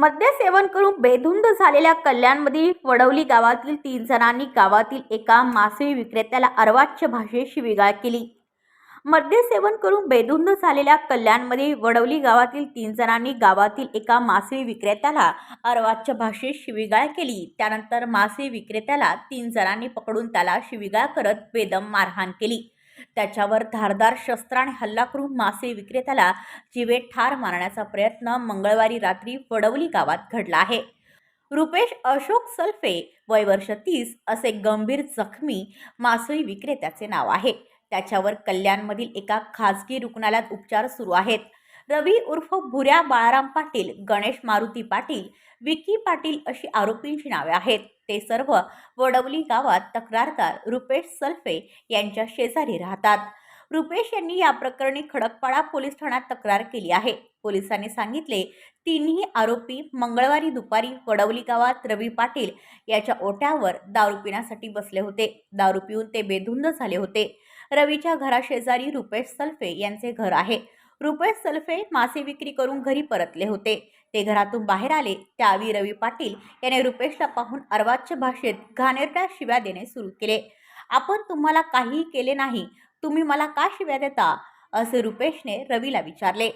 मद्य सेवन करून बेधुंद झालेल्या कल्याणमधील वडवली गावातील तीन जणांनी गावातील एका मासळी विक्रेत्याला अर्वाच्य भाषेत शिवीगाळ केली. मद्य सेवन करून बेधुंद झालेल्या कल्याणमध्ये वडवली गावातील तीन जणांनी गावातील एका मासळी विक्रेत्याला अर्वाच्य भाषेत शिवीगाळ केली. त्यानंतर मासळी विक्रेत्याला तीन जणांनी पकडून त्याला शिवीगाळ करत बेदम मारहाण केली. त्याच्यावर धारदार शस्त्राने हल्ला करून मासे विक्रेत्याला जीवेत ठार मारण्याचा प्रयत्न मंगळवारी रात्री वडवली गावात घडला आहे. रुपेश अशोक सल्फे वय वर्ष तीस असे गंभीर जखमी मासळी विक्रेत्याचे नाव आहे. त्याच्यावर कल्याणमधील एका खाजगी रुग्णालयात उपचार सुरू आहेत. रवी उर्फ भुऱ्या बाळाराम पाटील गणेश मारुती पाटील विकी पाटील अशी आरोपींची नावे आहेत. ते सर्व वडवली गावात तक्रारदार रुपेश सल्फे यांच्या शेजारी राहतात. रुपेश यांनी या प्रकरणी खडकपाडा पोलीस ठाण्यात तक्रार केली आहे. पोलिसांनी सांगितले तिन्ही आरोपी मंगळवारी दुपारी वडवली गावात रवी पाटील याच्या ओट्यावर दारू पिण्यासाठी बसले होते. दारू पिऊन ते बेधुंद झाले होते. रवीच्या घराशेजारी रुपेश सल्फे यांचे घर आहे. रुपेश सल्फे मासे विक्री करून घरी परतले होते. ते घरातून बाहेर आले. त्यावेळी रवी पाटील याने रुपेशला पाहून अर्वाच्य भाषेत घाणेरड्या शिव्या देणे सुरू केले. आपण तुम्हाला काहीही केले नाही. तुम्ही मला का शिव्या देता? असे रुपेशने रवीला विचारले.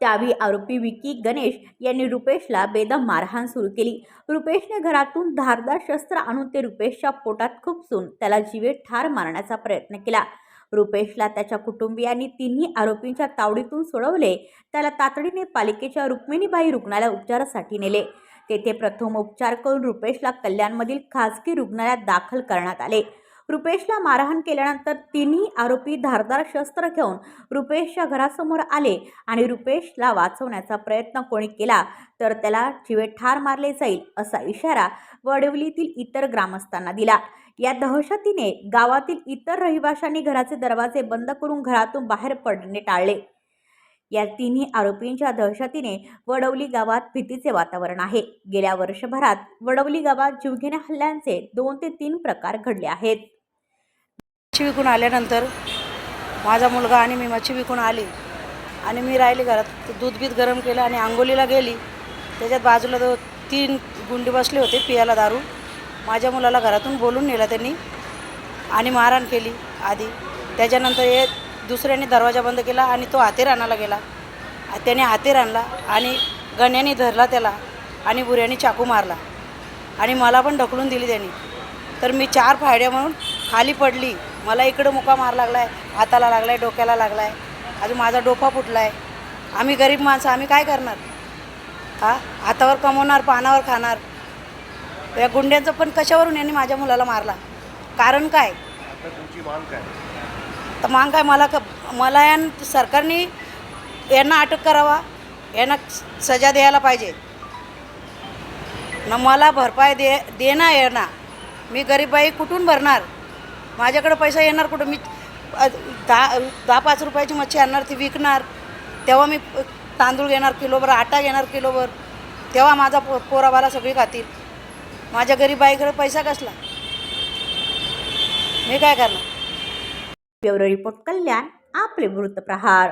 त्यावेळी आरोपी विकी गणेश यांनी रुपेशला बेदम मारहाण सुरू केली. रुपेशने घरातून धारदार शस्त्र आणून ते रुपेशच्या पोटात खुपसून त्याला जीवे ठार मारण्याचा प्रयत्न केला. रुपेशला त्याच्या कुटुंबियांनी तिन्ही आरोपींच्या तावडीतून सोडवले. त्याला तातडीने पालिकेच्या रुक्मिणीबाई रुग्णालयात उपचारासाठी नेले. तेथे प्रथम उपचार करून रुपेशला कल्याणमधील खासगी रुग्णालयात दाखल करण्यात आले. रुपेशला मारहाण केल्यानंतर तिन्ही आरोपी धारदार शस्त्र घेऊन रुपेशच्या घरासमोर आले आणि रुपेशला वाचवण्याचा प्रयत्न कोणी केला तर त्याला जीवे ठार मारले जाईल असा इशारा वडवलीतील इतर ग्रामस्थांना दिला. या दहशतीने गावातील इतर रहिवाशांनी घराचे दरवाजे बंद करून घरातून बाहेर पडणे टाळले. या तिन्ही आरोपींच्या दहशतीने वडवली गावात भीतीचे वातावरण आहे. गेल्या वर्षभरात वडवली गावात जीवघेण्या हल्ल्यांचे दोन ते तीन प्रकार घडले आहेत. मच्छी विकून आल्यानंतर माझा मुलगा आणि मी मच्छी विकून आली आणि मी राहिली घरात. दूध बीत गरम केलं आणि आंघोलीला गेली. त्याच्यात बाजूला दो तीन गुंडे बसले होते पियाला दारू. माझ्या मुलाला घरातून बोलून नेला त्यांनी आणि मारहाण केली आधी. त्याच्यानंतर हे दुसऱ्याने दरवाजा बंद केला आणि तो हातेर आणायला गेला. त्याने हातेर आणला आणि गण्याने धरला त्याला आणि बुऱ्याने चाकू मारला आणि मला पण ढकलून दिली त्यांनी. तर मी चार फायड्या म्हणून खाली पडली. मला इकडं मुका मार लागला आहे हाताला लागला आहे डोक्याला लागला आहे अजून माझा डोफा फुटला आहे आम्ही गरीब माणसं आम्ही काय करणार? हा? हातावर कमवणार पानावर खाणार. या गुंड्यांचं पण कशावरून यांनी माझ्या मुलाला मारला? कारण काय? आता तुमची मांग काय? तर माग काय? मला क मला या सरकारने यांना अटक करावा यांना सजा द्यायला पाहिजे. न मला भरपाई दे देणार यांना. मी गरीब बाई कुठून भरणार? माझ्याकडे पैसा येणार कुठं? मी अ, दहा दहा पाच रुपयाची मच्छी आणणार ती विकणार. तेव्हा मी तांदूळ घेणार किलोभर आटा घेणार किलोभर तेव्हा माझा पो पोराबाला सगळी खातील. माझ्या गरीब बाईकडे पैसा कसला? मी काय करणार? ब्युरो रिपोर्ट कल्याण आपले वृत्तप्रहार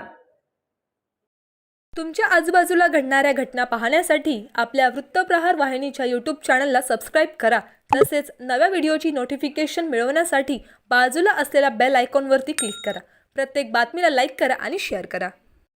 तुमच्या आजूबाजूला घडणाऱ्या घटना पाहण्यासाठी आपल्या वृत्तप्रहार वाहिनीच्या यूट्यूब चॅनलला सबस्क्राईब करा. तसेच नव्या व्हिडिओची नोटिफिकेशन मिळवण्यासाठी बाजूला असलेल्या बेल आयकॉनवरती क्लिक करा. प्रत्येक बातमीला लाईक करा आणि शेअर करा.